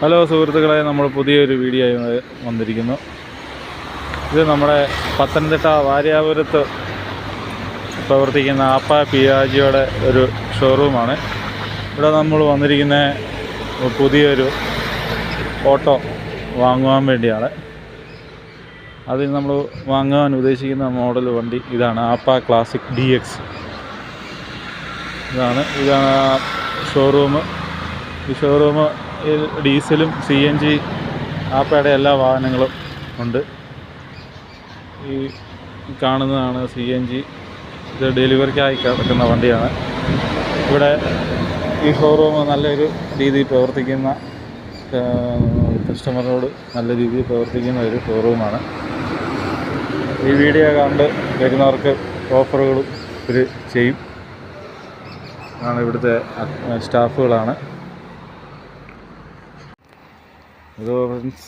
Hello സുഹൃത്തുക്കളെ നമ്മൾ പുതിയൊരു വീഡിയോ വന്നിരിക്കുന്നു. ഇത് നമ്മുടെ പത്തനംതിട്ട വാര്യാപുരത്ത് പ്രവർത്തിക്കുന്ന ആപ്പ പിയാജിയുടെ ഒരു ഷോറൂമാണ് ഇവിടെ നമ്മൾ വന്നിരിക്കുന്ന പുതിയൊരു ഓട്ടോ വാങ്ങുവാൻ വേണ്ടിയാണ്. അതിൽ നമ്മൾ വാങ്ങുവാൻ ഉദ്ദേശിക്കുന്ന മോഡൽ വണ്ടി ഇതാണ് ആപ്പ ക്ലാസിക് ഡി എക്സ് ഇതാണ് ഇതാണ് ഷോറൂം ഈ ഷോറൂം ഡീസലും സി എൻ ജി ആപ്പയുടെ എല്ലാ വാഹനങ്ങളും ഉണ്ട്. ഈ കാണുന്നതാണ് സി എൻ ജി ഇത് ഡെലിവറിക്കായി കിടക്കുന്ന വണ്ടിയാണ്. ഇവിടെ ഈ ഷോറൂം നല്ലൊരു രീതിയിൽ പ്രവർത്തിക്കുന്ന കസ്റ്റമറിനോട് നല്ല രീതിയിൽ പ്രവർത്തിക്കുന്ന ഒരു ഷോറൂമാണ് ഈ വീഡിയോ കണ്ട് വരുന്നവർക്ക് ഓഫറുകളും ഇവർ ചെയ്യും. ആണ് ഇവിടുത്തെ സ്റ്റാഫുകളാണ്. ഇത്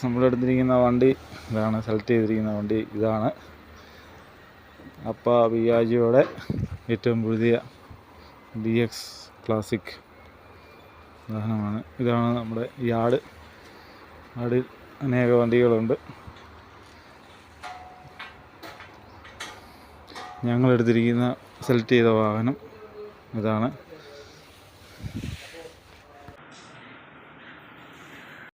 നമ്മളെടുത്തിരിക്കുന്ന വണ്ടി ഇതാണ് സെലക്ട് ചെയ്തിരിക്കുന്ന വണ്ടി ഇതാണ്. അപ്പ ബിയാജിയുടെ ഏറ്റവും പുതിയ ഡി എക്സ് ക്ലാസിക് വാഹനമാണ് ഇതാണ് നമ്മുടെ യാർഡ്. യാർഡിൽ അനേക വണ്ടികളുണ്ട്. ഞങ്ങളെടുത്തിരിക്കുന്ന സെലക്ട് ചെയ്ത വാഹനം ഇതാണ്.